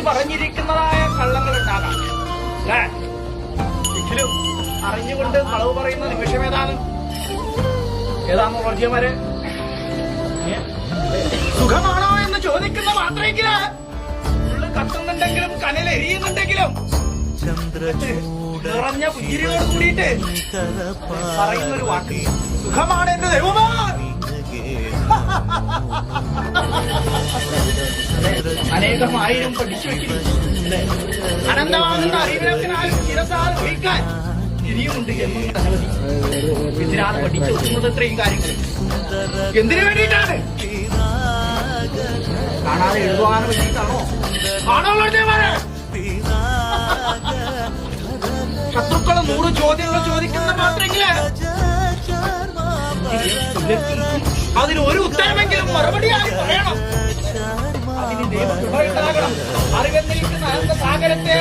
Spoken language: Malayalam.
വിളിച്ചു പറഞ്ഞിരിക്കുന്നതായ കള്ളങ്ങൾ ഉണ്ടാകാം? എങ്കിലും അറിഞ്ഞുകൊണ്ട് കളവ് പറയുന്ന നിമിഷം ഏതാണ്? ഏതാണോ വർഗീയമാര് സുഖമാണോ എന്ന് ചോദിക്കുന്ന മാത്രമെങ്കിൽ ഉള്ളു കത്തുന്നുണ്ടെങ്കിലും കനൽ എരിയുന്നുണ്ടെങ്കിലും നിറഞ്ഞ പുഞ്ചിരിയോട് കൂടിയിട്ട് പറയുന്നൊരു വാക്ക്. സുഖമാണ് എന്റെ ദൈവമാ. അനേകം ആയിരം പഠിച്ചു വെക്കുന്നു അനന്തമാകുന്ന അറിവിനത്തിനാൽ ചിരസാൽ ഒഴിക്കാൻ ഇനിയുമുണ്ട് ജന്മങ്ങൾ അനവധി എന്തിനാണ് പഠിച്ചു വെക്കുന്നത് ഇത്രയും കാര്യങ്ങൾ. എന്തിനു വേണ്ടിയിട്ടാണ്? കാണാതെ എഴുതുവാൻ വേണ്ടിയിട്ടാണോ? ആണോ ലജ്ജമാരെ? ശത്രുക്കളെ നൂറ് ചോദ്യങ്ങൾ ചോദിക്കുന്ന മാത്രമെങ്കിൽ അതിന് ഒരു ഉത്തരമെങ്കിലും മറുപടിയായി ദൈവം. ഉണ്ടാകണം അറിവെന്നിരിക്കുന്ന അനന്ത സാഗരത്തെ